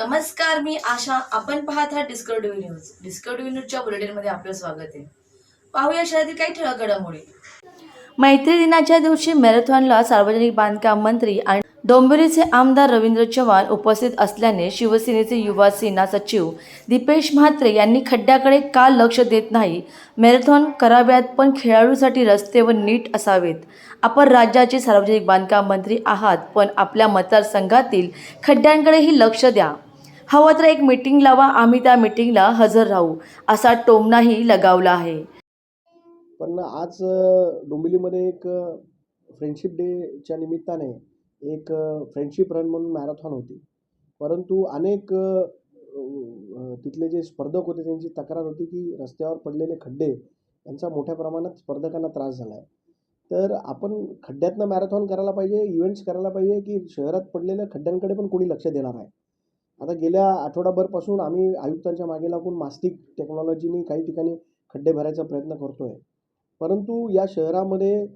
नमस्कार मी आशा. आपण पाहत आहात डिस्कवरी न्यूज डिस्कवरी न्यूजच्या बुलेटिनमध्ये आपलं स्वागत आहे. पाहूया शहरातील काही ठळक घडामोडी. मैत्री दिनाच्या दिवशी मॅरेथॉनला सार्वजनिक बांधकाम मंत्री आणि डोंबिवलीचे आमदार रवींद्र चव्हाण उपस्थित असल्याने शिवसेनेचे युवा सेना सचिव दीपेश म्हात्रे यांनी खड्ड्याकडे का लक्ष देत नाही? मॅरेथॉन कराव्यात पण खेळाडूसाठी रस्ते व नीट असावेत. आपण राज्याचे सार्वजनिक बांधकाम मंत्री आहात पण आपल्या मतदारसंघातील खड्ड्यांकडेही लक्ष द्या. हवं तर एक मीटिंग लावा आम्ही त्या मीटिंगला हजर राहू असा टोमनाही लगावला आहे. पण आज डोंबिलीमध्ये डोंबिवलीमध्ये एक फ्रेंडशिप डेच्या निमित्ताने एक फ्रेंडशिप रन म्हणून मॅरेथॉन होती. परंतु अनेक तिथले जे स्पर्धक होते त्यांची तक्रार होती की रस्त्यावर पडलेले खड्डे यांचा मोठ्या प्रमाणात स्पर्धकांना त्रास झाला आहे तर आपण खड्ड्यातनं मॅरेथॉन करायला पाहिजे इव्हेंट्स करायला पाहिजे की शहरात पडलेल्या खड्ड्यांकडे पण कोणी लक्ष देणार आहे? आता गेल्या आठवडाभरपासून आम्ही आयुक्तांच्या मागे लागून मास्तिक टेक्नॉलॉजीने काही ठिकाणी खड्डे भरायचा प्रयत्न करतो आहे परंतु या शहरामध्ये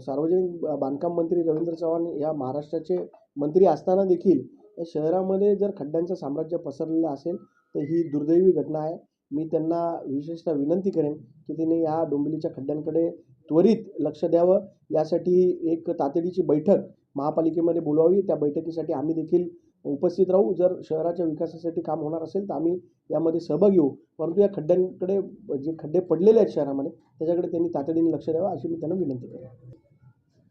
सार्वजनिक बांधकाम मंत्री रवींद्र चव्हाण या महाराष्ट्राचे मंत्री असताना देखील या शहरामध्ये जर खड्ड्यांचं साम्राज्य पसरलेलं असेल तर ही दुर्दैवी घटना आहे. मी त्यांना विशेषतः विनंती करेन की तिने या डोंबिवलीच्या खड्ड्यांकडे त्वरित लक्ष द्यावं. यासाठी एक तातडीची बैठक महापालिकेमध्ये बोलवावी त्या बैठकीसाठी आम्ही देखील उपस्थित राहू. जर शहराच्या विकासासाठी काम होणार असेल तर आम्ही यामध्ये सहभाग घेऊ परंतु या खड्ड्यांकडे जे खड्डे पडलेले आहेत शहरामध्ये त्याच्याकडे त्यांनी तातडीने लक्ष द्यावं अशी मी त्यांना विनंती करेन.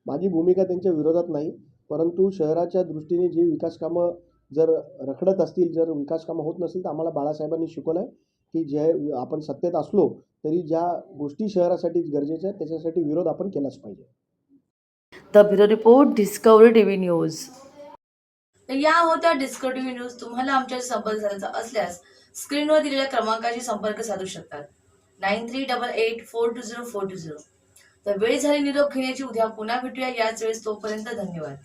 माझी भूमिका त्यांच्या विरोधात नाही परंतु शहराच्या दृष्टीने जी विकास कामं जर रखडत असतील जर विकास कामं होत नसतील तर आम्हाला बाळासाहेबांनी शिकवलं आहे की जे आपण सत्तेत असलो तरी ज्या गोष्टी शहरासाठी गरजेच्या आहेत त्याच्यासाठी विरोध आपण केलाच पाहिजे. The bureau report Discovery TV news. या होत्या डिस्कवरी टीव्ही न्यूज तुम्हाला आमच्याशी संपर्क साधायचा असल्यास स्क्रीनवर दिलेल्या क्रमांकाशी संपर्क साधू शकतात. Nine three double eight four two zero four two zero. तर वेळ झाली निरोप घेण्याची उद्या पुन्हा भेटूया. याच वेळेस तोपर्यंत धन्यवाद.